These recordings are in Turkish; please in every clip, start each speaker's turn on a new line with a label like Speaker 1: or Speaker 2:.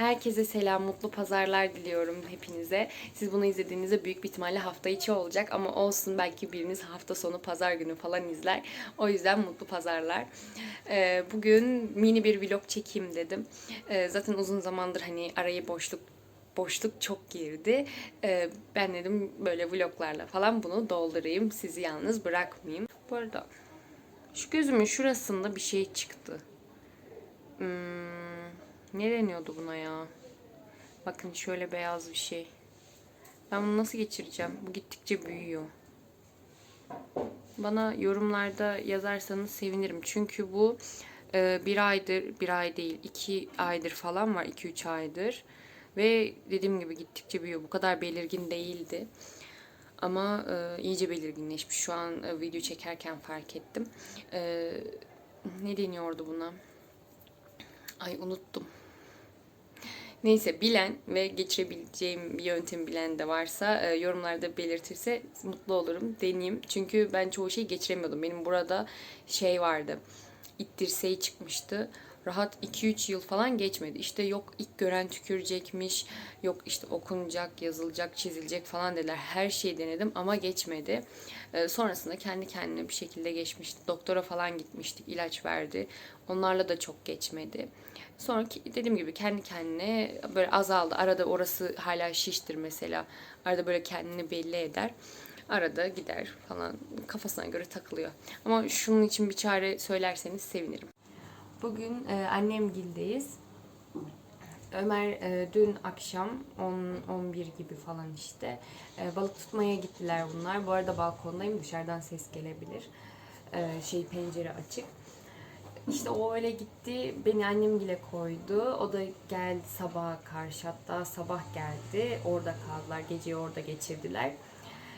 Speaker 1: Herkese selam, mutlu pazarlar diliyorum hepinize. Siz bunu izlediğinizde büyük bir ihtimalle hafta içi olacak ama olsun belki biriniz hafta sonu pazar günü falan izler. O yüzden mutlu pazarlar. Ee, bugün mini bir vlog çekeyim dedim. Ee, zaten uzun zamandır hani arayı boşluk boşluk çok girdi. Ee, ben dedim böyle vloglarla falan bunu doldurayım. Sizi yalnız bırakmayayım. Bu arada şu gözümün şurasında bir şey çıktı. Hmm, ne deniyordu buna ya? Bakın şöyle beyaz bir şey. Ben bunu nasıl geçireceğim? Bu gittikçe büyüyor. Bana yorumlarda yazarsanız sevinirim. Çünkü bu e, bir aydır, bir ay değil, iki aydır falan var. iki üç aydır. Ve dediğim gibi gittikçe büyüyor. Bu kadar belirgin değildi. Ama e, iyice belirginleşmiş. Şu an e, video çekerken fark ettim. E, ne deniyordu buna? Ay unuttum. Neyse bilen ve geçirebileceğim bir yöntem bilen de varsa e, yorumlarda belirtirse mutlu olurum. Deneyeyim. Çünkü ben çoğu şeyi geçiremiyordum. Benim burada şey vardı. İttirseği çıkmıştı. Rahat 2-3 yıl falan geçmedi. İşte yok ilk gören tükürecekmiş. Yok işte okunacak, yazılacak, çizilecek falan dediler. Her şeyi denedim ama geçmedi. E, sonrasında kendi kendine bir şekilde geçmişti. Doktora falan gitmiştik. ilaç verdi. Onlarla da çok geçmedi. Sonra dediğim gibi kendi kendine böyle azaldı. Arada orası hala şiştir mesela. Arada böyle kendini belli eder. Arada gider falan kafasına göre takılıyor. Ama şunun için bir çare söylerseniz sevinirim. Bugün e, annemgildeyiz. Ömer e, dün akşam 10-11 gibi falan işte e, balık tutmaya gittiler bunlar. Bu arada balkondayım dışarıdan ses gelebilir. E, şey pencere açık. İşte o öyle gitti. Beni annemgile koydu. O da geldi sabaha karşı. Hatta sabah geldi. Orada kaldılar. Geceyi orada geçirdiler.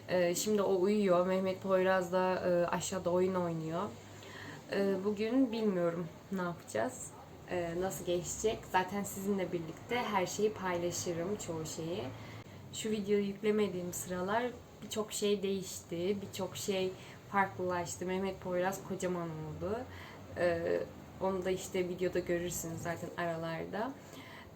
Speaker 1: Ee, şimdi o uyuyor. Mehmet Poyraz da e, aşağıda oyun oynuyor. Ee, bugün bilmiyorum ne yapacağız. Ee, nasıl geçecek. Zaten sizinle birlikte her şeyi paylaşırım. Çoğu şeyi. Şu videoyu yüklemediğim sıralar birçok şey değişti. Birçok şey farklılaştı. Mehmet Poyraz kocaman oldu. Ee, onu da işte videoda görürsünüz zaten aralarda.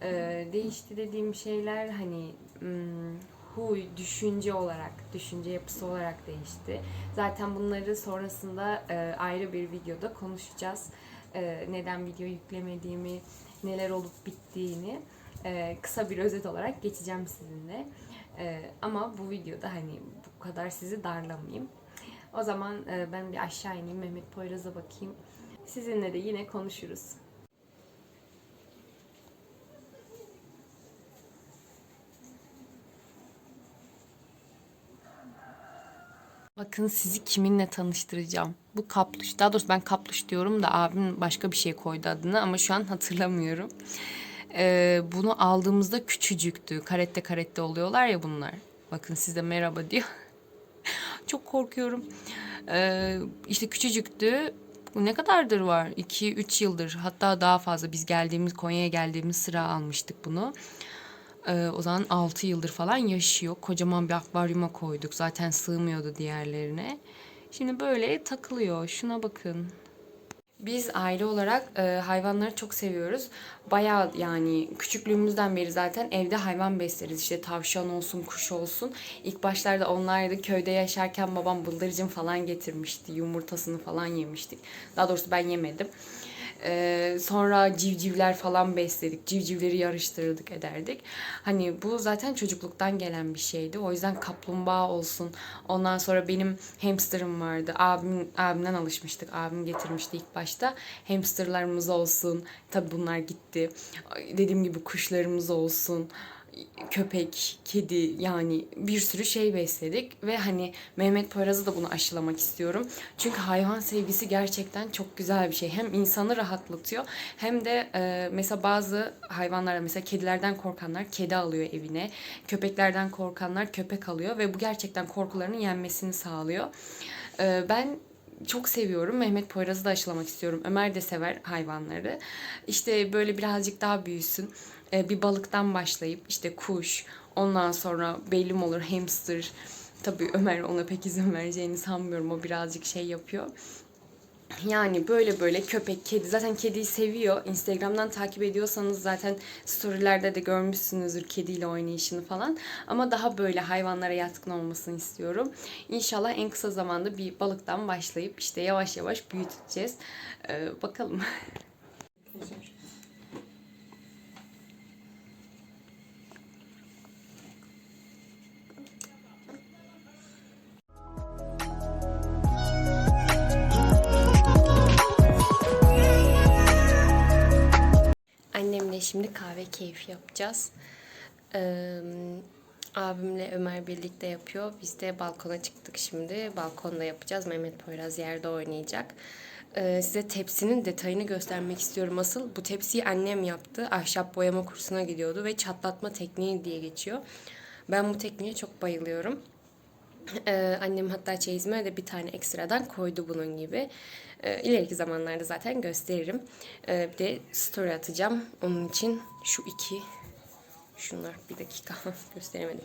Speaker 1: Ee, değişti dediğim şeyler hani hmm, huy, düşünce olarak, düşünce yapısı olarak değişti. Zaten bunları sonrasında e, ayrı bir videoda konuşacağız. E, neden video yüklemediğimi, neler olup bittiğini e, kısa bir özet olarak geçeceğim sizinle. E, ama bu videoda hani bu kadar sizi darlamayayım. O zaman e, ben bir aşağı ineyim, Mehmet Poyraz'a bakayım. Sizinle de yine konuşuruz. Bakın sizi kiminle tanıştıracağım. Bu kapluş. Daha doğrusu ben kapluş diyorum da abim başka bir şey koydu adını ama şu an hatırlamıyorum. Ee, bunu aldığımızda küçücüktü. Karette karette oluyorlar ya bunlar. Bakın size merhaba diyor. Çok korkuyorum. Ee, işte küçücüktü. Bu ne kadardır var? 2-3 yıldır hatta daha fazla. Biz geldiğimiz Konya'ya geldiğimiz sıra almıştık bunu. Ee, o zaman 6 yıldır falan yaşıyor. Kocaman bir akvaryuma koyduk. Zaten sığmıyordu diğerlerine. Şimdi böyle takılıyor. Şuna bakın. Biz aile olarak e, hayvanları çok seviyoruz. Bayağı yani küçüklüğümüzden beri zaten evde hayvan besleriz. İşte tavşan olsun, kuş olsun. İlk başlarda onlardı köyde yaşarken babam bıldırcın falan getirmişti. Yumurtasını falan yemiştik. Daha doğrusu ben yemedim. Ee, sonra civcivler falan besledik. Civcivleri yarıştırırdık ederdik. Hani bu zaten çocukluktan gelen bir şeydi. O yüzden kaplumbağa olsun. Ondan sonra benim hamsterım vardı. Abim, abimden alışmıştık. Abim getirmişti ilk başta. Hamsterlarımız olsun. Tabi bunlar gitti. Dediğim gibi kuşlarımız olsun köpek, kedi yani bir sürü şey besledik ve hani Mehmet Poyraz'ı da bunu aşılamak istiyorum. Çünkü hayvan sevgisi gerçekten çok güzel bir şey. Hem insanı rahatlatıyor hem de e, mesela bazı hayvanlar mesela kedilerden korkanlar kedi alıyor evine. Köpeklerden korkanlar köpek alıyor ve bu gerçekten korkularını yenmesini sağlıyor. E, ben çok seviyorum. Mehmet Poyraz'ı da aşılamak istiyorum. Ömer de sever hayvanları. İşte böyle birazcık daha büyüsün. Ee, bir balıktan başlayıp işte kuş, ondan sonra belli mi olur hamster. Tabii Ömer ona pek izin vereceğini sanmıyorum. O birazcık şey yapıyor. Yani böyle böyle köpek, kedi. Zaten kediyi seviyor. Instagram'dan takip ediyorsanız zaten storylerde de görmüşsünüzdür kediyle oynayışını falan. Ama daha böyle hayvanlara yatkın olmasını istiyorum. İnşallah en kısa zamanda bir balıktan başlayıp işte yavaş yavaş büyüteceğiz. Ee, bakalım. Şimdi kahve keyfi yapacağız. Ee, abimle Ömer birlikte yapıyor. Biz de balkona çıktık şimdi. Balkonda yapacağız. Mehmet Poyraz yerde oynayacak. Ee, size tepsinin detayını göstermek istiyorum. Asıl bu tepsiyi annem yaptı. Ahşap boyama kursuna gidiyordu ve çatlatma tekniği diye geçiyor. Ben bu tekniğe çok bayılıyorum. Ee, annem hatta çeyizime de bir tane ekstradan koydu bunun gibi. Ee, ileriki zamanlarda zaten gösteririm. Ee, bir de story atacağım. Onun için şu iki şunlar bir dakika gösteremedim.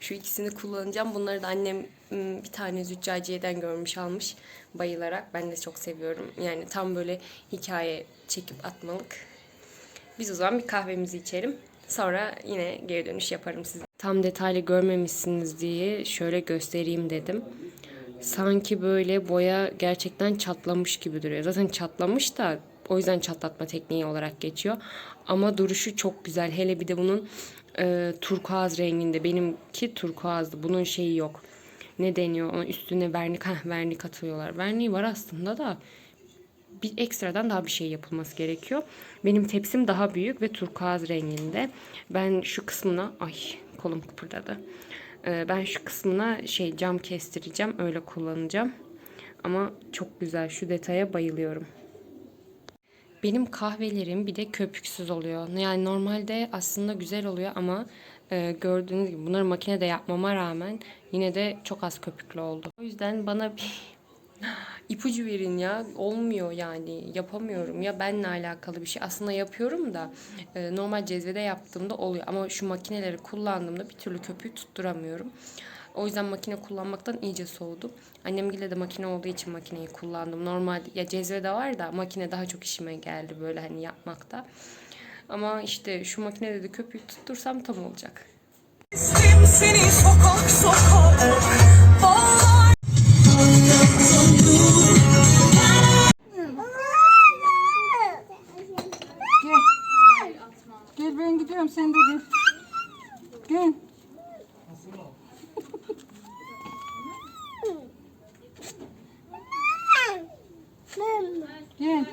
Speaker 1: Şu ikisini kullanacağım. Bunları da annem bir tane züccaciyeden görmüş almış bayılarak. Ben de çok seviyorum. Yani tam böyle hikaye çekip atmalık. Biz o zaman bir kahvemizi içelim. Sonra yine geri dönüş yaparım size. Tam detaylı görmemişsiniz diye şöyle göstereyim dedim. Sanki böyle boya gerçekten çatlamış gibi duruyor. Zaten çatlamış da o yüzden çatlatma tekniği olarak geçiyor. Ama duruşu çok güzel. Hele bir de bunun e, turkuaz renginde. Benimki turkuazdı. Bunun şeyi yok. Ne deniyor? Onun üstüne vernik, heh, vernik atıyorlar. Verniği var aslında da bir ekstradan daha bir şey yapılması gerekiyor. Benim tepsim daha büyük ve turkuaz renginde. Ben şu kısmına ay kolum kıpırdadı. Ee, ben şu kısmına şey cam kestireceğim. Öyle kullanacağım. Ama çok güzel. Şu detaya bayılıyorum. Benim kahvelerim bir de köpüksüz oluyor. Yani normalde aslında güzel oluyor ama e, gördüğünüz gibi bunları makinede yapmama rağmen yine de çok az köpüklü oldu. O yüzden bana bir ipucu verin ya. Olmuyor yani. Yapamıyorum. Ya benle alakalı bir şey. Aslında yapıyorum da e, normal cezvede yaptığımda oluyor. Ama şu makineleri kullandığımda bir türlü köpüğü tutturamıyorum. O yüzden makine kullanmaktan iyice soğudum. Annemgile de makine olduğu için makineyi kullandım. Normal ya cezvede var da makine daha çok işime geldi böyle hani yapmakta. Ama işte şu makinede de köpüğü tuttursam tam olacak.
Speaker 2: Seni sokak sokak
Speaker 3: Gel.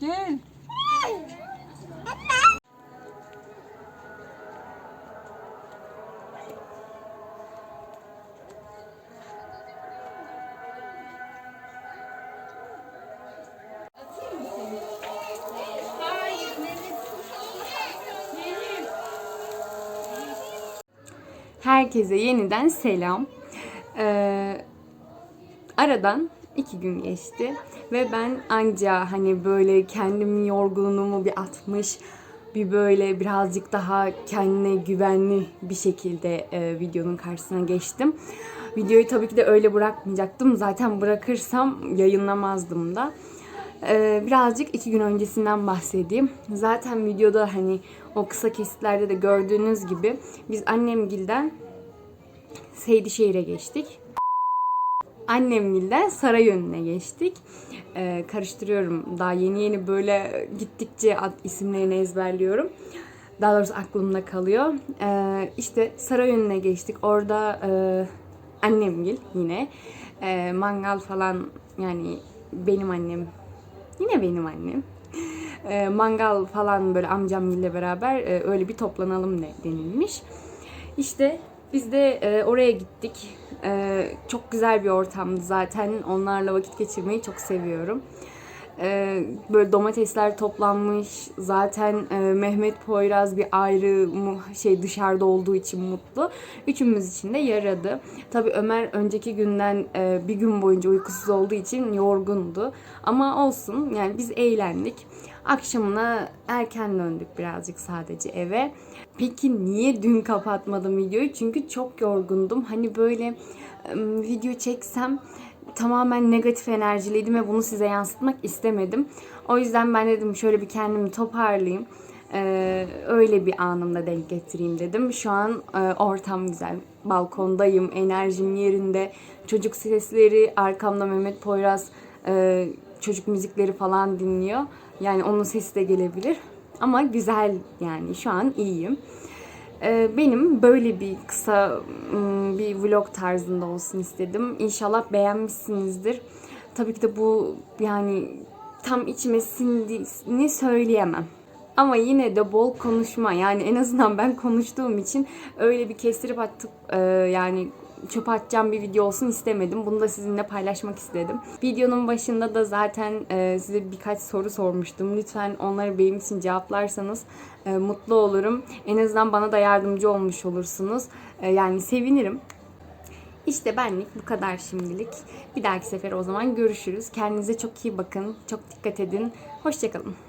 Speaker 3: Gel.
Speaker 1: Herkese yeniden selam. Ee, aradan iki gün geçti ve ben anca hani böyle kendimin yorgunluğumu bir atmış, bir böyle birazcık daha kendine güvenli bir şekilde e, videonun karşısına geçtim. Videoyu tabii ki de öyle bırakmayacaktım. Zaten bırakırsam yayınlamazdım da. Ee, birazcık iki gün öncesinden bahsedeyim. Zaten videoda hani o kısa kesitlerde de gördüğünüz gibi biz annemgilden Seydişehir'e geçtik. Annemgilden saray yönüne geçtik. Ee, karıştırıyorum. Daha yeni yeni böyle gittikçe isimlerini ezberliyorum. Daha doğrusu aklımda kalıyor. Ee, işte saray yönüne geçtik. Orada e, annemgil yine e, mangal falan yani benim annem Yine benim annem. E, mangal falan böyle amcamgille beraber e, öyle bir toplanalım de, denilmiş. İşte biz de e, oraya gittik. E, çok güzel bir ortamdı zaten. Onlarla vakit geçirmeyi çok seviyorum. E, böyle domatesler toplanmış. Zaten e, Mehmet Poyraz bir ayrı mu, şey dışarıda olduğu için mutlu. Üçümüz için de yaradı. Tabii Ömer önceki günden e, bir gün boyunca uykusuz olduğu için yorgundu. Ama olsun yani biz eğlendik. Akşamına erken döndük birazcık sadece eve. Peki niye dün kapatmadım videoyu? Çünkü çok yorgundum. Hani böyle video çeksem tamamen negatif enerjiliydim ve bunu size yansıtmak istemedim. O yüzden ben dedim şöyle bir kendimi toparlayayım. Ee, öyle bir anımda denk getireyim dedim. Şu an e, ortam güzel. Balkondayım, enerjim yerinde. Çocuk sesleri, arkamda Mehmet Poyraz e, çocuk müzikleri falan dinliyor. Yani onun sesi de gelebilir. Ama güzel yani şu an iyiyim. Ee, benim böyle bir kısa ım, bir vlog tarzında olsun istedim. İnşallah beğenmişsinizdir. Tabii ki de bu yani tam içime sindiğini söyleyemem. Ama yine de bol konuşma yani en azından ben konuştuğum için öyle bir kestirip atıp e, yani çöp atacağım bir video olsun istemedim. Bunu da sizinle paylaşmak istedim. Videonun başında da zaten e, size birkaç soru sormuştum. Lütfen onları benim için cevaplarsanız e, mutlu olurum. En azından bana da yardımcı olmuş olursunuz. E, yani sevinirim. İşte benlik bu kadar şimdilik. Bir dahaki sefer o zaman görüşürüz. Kendinize çok iyi bakın. Çok dikkat edin. Hoşçakalın.